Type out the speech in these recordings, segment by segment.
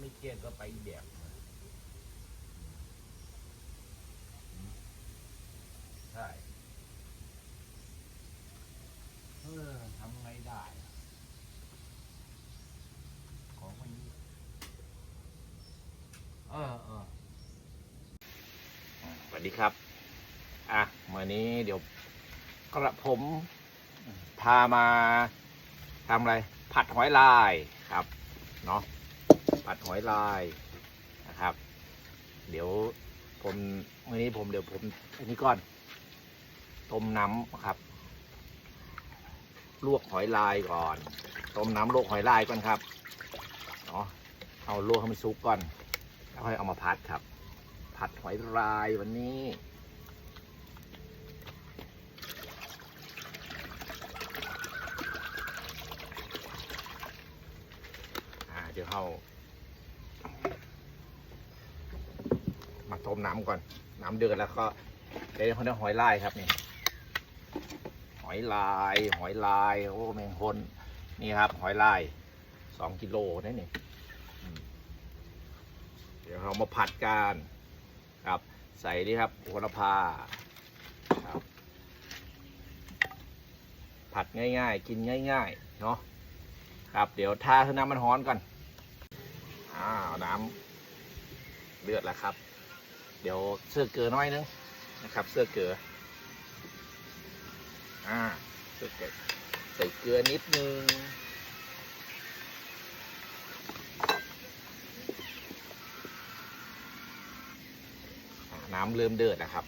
ไม่เครียดก็ไปอีกแบบใช่เออทำไงได้ ของมันนี้เออเอออะสวัสดีครับ อะวันนี้เดี๋ยวกระผมพามาทำอะไร ผัดหอยลายครับ เนาะ ผัดหอยลายนะครับ เดี๋ยวผมวันนี้ผมเดี๋ยวผมอันนี้ก่อนต้มน้ำครับ ลวกหอยลายก่อนต้มน้ำลวกหอยลายก่อนครับเนาะเอาลวกให้มันสุกก่อนแล้วค่อยเอามาพัดครับ ผัดหอยลายวันนี้เดี๋ยวเรา มาต้มน้ำก่อน น้ำเดือดแล้วก็เดี๋ยวเขาเรียกหอยลายครับนี่ หอยลาย หอยลาย โอ้แมงคนนี่ครับ หอยลายสองกิโลนี่นี่เดี๋ยวเรามาผัดกันครับ ใส่นี่ครับโหระพาครับผัดง่ายๆ กินง่าย ๆ เนาะครับ เดี๋ยวทาให้น้ำมันร้อนก่อน อ้าวน้ำเลือดแล้วครับ เดี๋ยวเสื้อเกลือน้อยนึงนะครับ เสื้อเกลืออ่าเสื้อเกลือใส่เกลือนิดนึงอ่าน้ำเริ่มเดือดนะครับ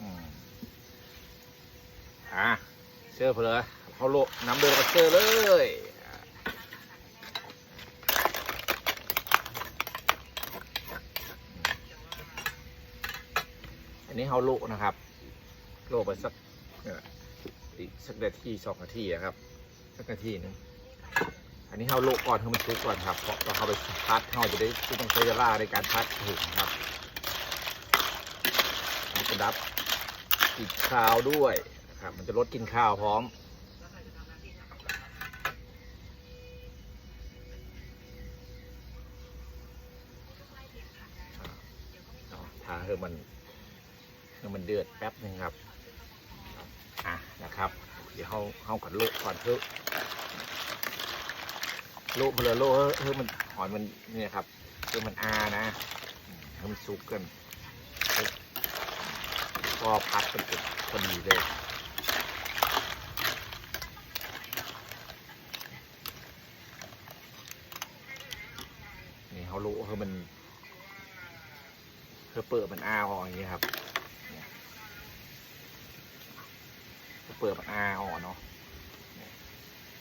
อืมอะ เชื่อเพลยเขาโลน้ำเดือดก็เชื่อเลยอันนี้เขาโลนะครับ โลไปสักอีกสักนาทีสองนาทีอะครับ สักนาทีนึงอันนี้เขาโลก่อนให้มันชุกก่อนครับเพราะเราเขาไปพัดเขาจะได้ไม่ต้องใช้เวลาในการพัดถึงครับมันจะดับกลิ่นข้าวด้วย ครับ มันจะลดกินข้าวพร้อม ทาให้มันให้มันเดือดแป๊บหนึ่งครับ อะนะครับ เดี๋ยวเขาเขาก่อนโลกก่อนเพื่อโลกเพลอโลกเฮ้ยมันหอยมันเนี่ยครับเพื่อมันอานะให้มันสุกกันก็พัดเป็นพอดีเลย นี่ เขารู้คือมันคือเปิดมันอ้าออกอย่างนี้ครับเนี่ยคือเปิดมันอ้าออกเนาะ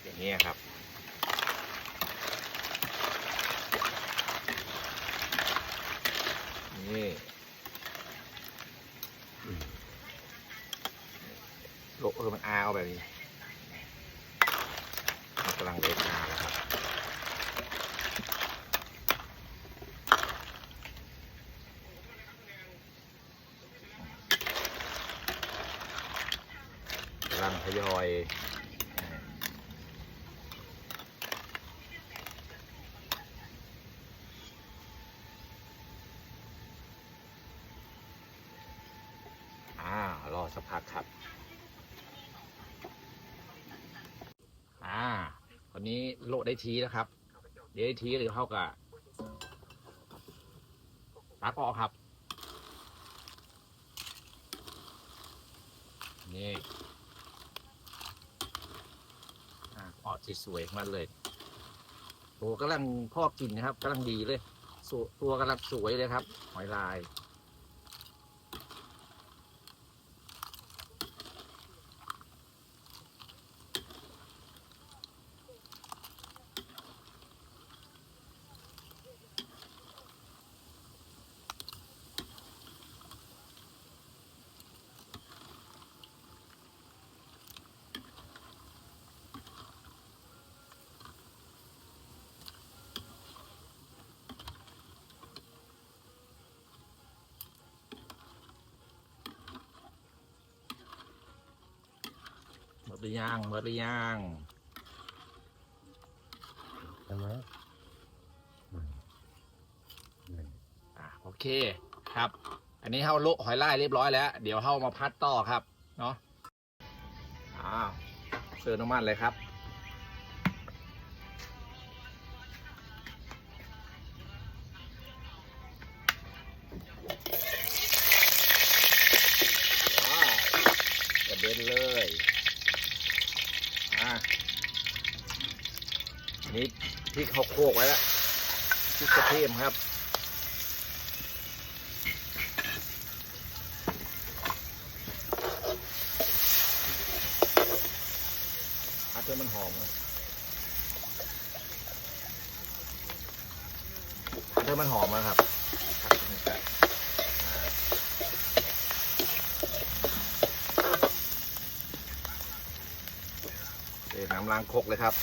อย่างนี้ครับนี่โลเออมันอาเอาแบบนี้กำลังเล็กอาแล้วครับ กำลังทย อยรอสักพักครับ อ่า ตอนนี้โลดได้ทีแล้วครับ เดี๋ยวได้ทีหรือเข้ากับตักออกครับ นี่ อออกสวยๆมาเลยโอ้กำลังพอกินนะครับกำลังดีเลยตัวกำลังสวยเลยครับ หอยลาย หรือยังเบิดหรือยังใช่ไหมอืมอืมอะโอเคครับ อันนี้เฮาโละหอยลายเรียบร้อยแล้ว เดี๋ยวเฮามาพัดต่อครับ เนาะอ้าวเสิร์ฟน้ำมันเลยครับว้าวกระเด็นเลย อะนนี้พริกเขาโคกไว้แล้วพริกกระเทียมครับ อัดให้มันหอมอะอัดให้มันหอมนะครับผัดให้มันแตกอ่าเทน้ำล้างคกเลยครับ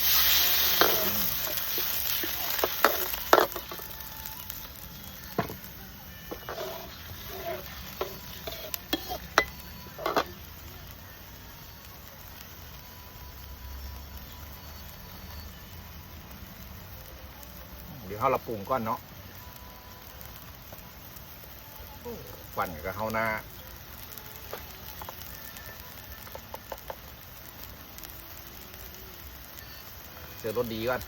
เดี๋ยวเราปรุงก้อนเนาะโอ้ฟันกับเข้าหน้า เจอรถดีก่อน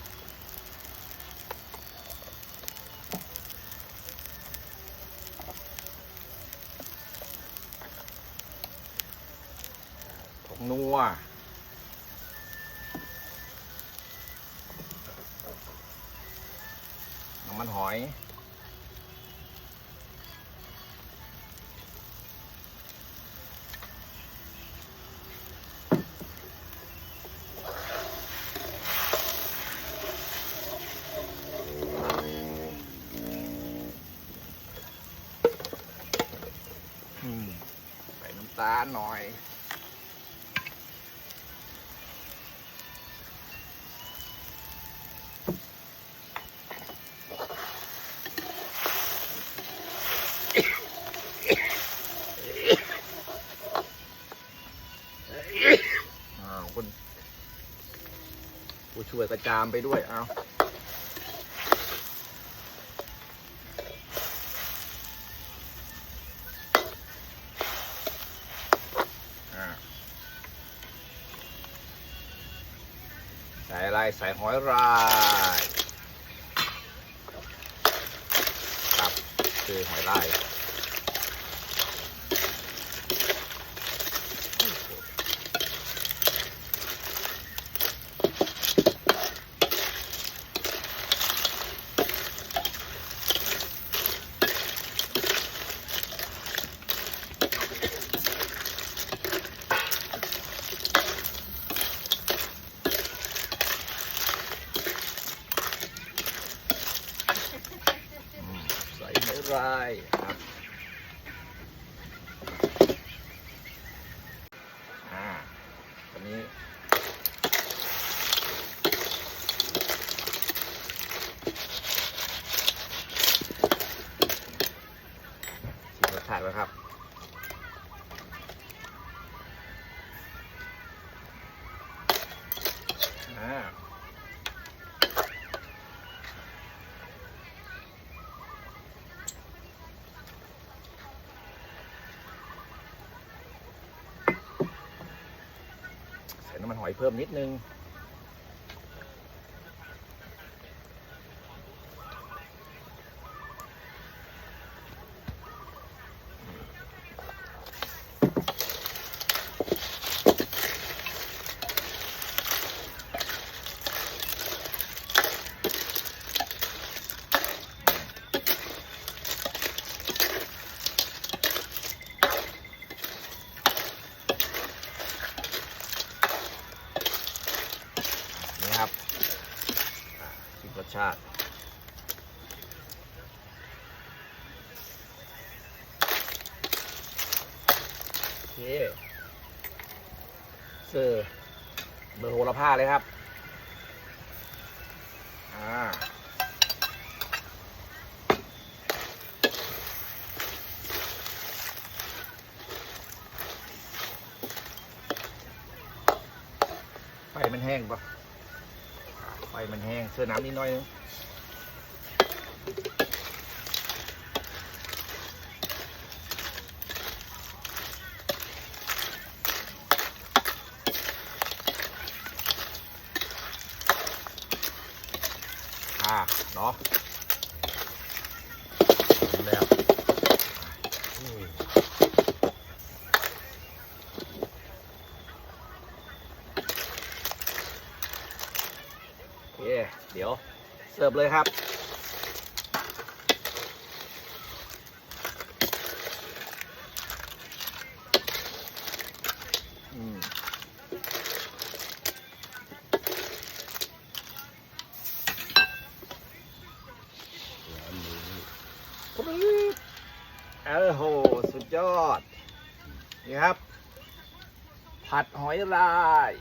าหน่อย อ้าวคุณผู้ช่วยกระจามไปด้วยเอาอ่า ส่อะไรใส่หอยลายครับคือหอยลาย อืมใส่ไม่ไรครับอ่าตอนนี้ชิมรสชาติแล้วครับ อ่า ใส่ น้ำมันหอยเพิ่มนิดนึง นี่ครับอ่าชิมรสชาติ โอ เคเซอร์เบอร์โหระพาเลยครับ อ่าไฟมันแห้งปะไฟมันแห้ง เสื้อน้ำนิดหน่อยนึง อ่าเนาะแล้วอืมโอเคเดี๋ยวเสิร์ฟเลยครับ อืม ร้านนี้ ปรึ๊ดเออโห สุดยอด นี่ครับ ผัดหอยลาย